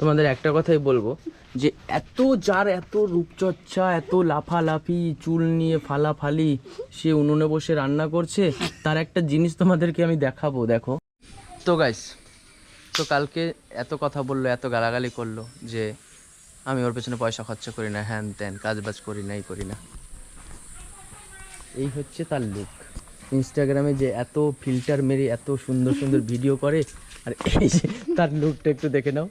তোমাদের একটা কথাই বলব, যে এত যার এত রূপচর্চা, এত লাফালাফি, চুল নিয়ে ফালাফালি, সে উনুনে বসে রান্না করছে, তার একটা জিনিস তোমাদেরকে আমি দেখাবো, দেখো। তো গাইস তো কালকে এত কথা বলল, এত গালাগালি করল, যে আমি ওর পেছনে পয়সা খরচা করি না, হ্যান ত্যান কাজ বাজ করি না, এই করি না। এই হচ্ছে তার লুক ইনস্টাগ্রামে যে এত ফিল্টার মেরে এত সুন্দর সুন্দর ভিডিও করে, আর এই তার লুকটা একটু দেখে নাও।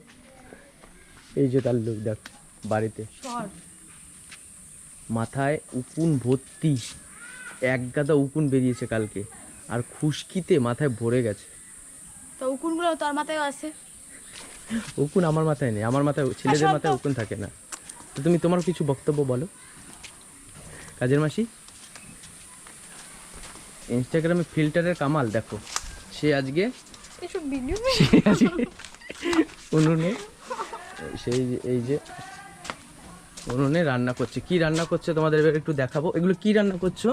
এই যে তার লুক দেখ বাড়িতে। মাথায় উকুন ভর্তি এক গাদা উকুন বেরিয়েছে কালকে আর খুশকিতে মাথায় ভরে গেছে। তো উকুনগুলো তোর মাথায় আছে? উকুন আমার মাথায় নেই আমার মাথায় ছেলেদের মাথায় উকুন থাকে না। তো তুমি তোমার কিছু বক্তব্য বলো। কাজের মাসি ইনস্টাগ্রামে ফিল্টারের কামাল দেখো। সে আজকে এসব ভিডিও উনুনে সেই যে- এই যে উনুনে রান্না করছে। কি রান্না করছে তোমাদের এবার একটু দেখাবো। এগুলো কি রান্না করছ?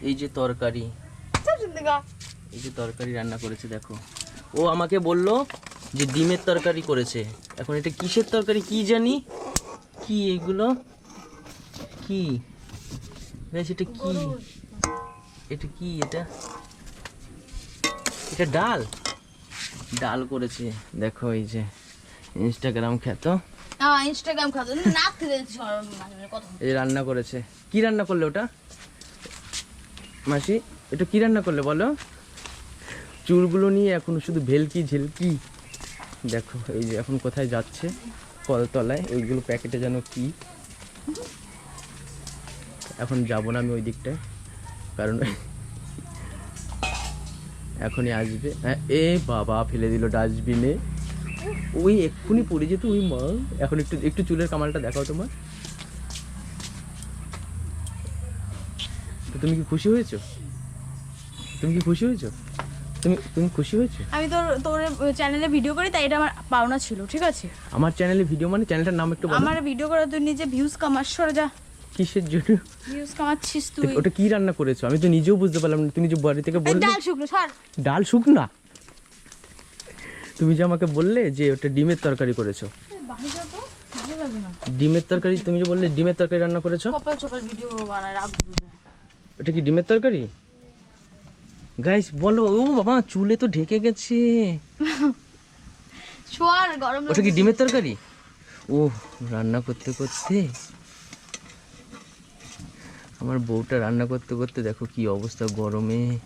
এই যে তরকারি। এই যে তরকারি রান্না করেছে দেখো। ও আমাকে বলল যে ডিমের তরকারি করেছে। এখন এটা কিসের তরকারি কি জানি? কি এগুলো? কি? এটা কি? এটা কি এটা? এটা ডাল। ডাল করেছে। দেখো এই যে। ইনস্টাগ্রাম খ্যাত? হ্যাঁ ইনস্টাগ্রাম খাতো না এই রান্না করেছে। কি রান্না করলে ওটা? মাসি এটা কি রান্না করলে বলো? চুলগুলো নিয়ে এখন শুধু ভেলকি ঝেলকি। দেখো এই যে এখন কোথায় যাচ্ছে কলতলায় ওইগুলো প্যাকেটে যেন কি। এখন যাব না আমি ওই দিকটায় কারণ এখনই আসবে। হ্যাঁ, এ বাবা ফেলে দিল ডাস্টবিনে। ওই এক্ষুনি পড়ে যেত ওই মা। এখন একটু একটু চুলের কামালটা দেখাও তোমার। তো তুমি কি খুশি হয়েছো? তুমি কি খুশি হয়েছো? তুমি তুমি খুশি হয়েছো? আমি তোর তোর চ্যানেলে ভিডিও করি তাই এটা আমার পাওনা ছিল ঠিক আছে? আমার চ্যানেলে ভিডিও মানে চ্যানেলটার নাম একটু বলো। আমার ভিডিও করে তুই নিজে ভিউজ কামাস সরে যা। কিসের জন্য? ভিউজ কামাচ্ছিস তুই। ওটা কি রান্না করেছ? আমি তো নিজেও বুঝতে পারলাম না। তুমি যে বাড়ি থেকে বললে ডাল শুকনো সর। ডাল শুকনা? তুমি যে আমাকে বললে যে ওটা ডিমের তরকারি করেছ। বাড়ি যা তো ভালো লাগে না। ডিমের তরকারি তুমি যে বললে ডিমের তরকারি রান্না করেছ। ওটা কি ডিমের তরকারি? গাইস বলো ও বাবা চুলে তো ঢেকে গেছে। গরম ওটা কি ডিমের তরকারি? ও রান্না করতে করতে। আমার বউটা রান্না করতে করতে দেখো কি অবস্থা গরমে।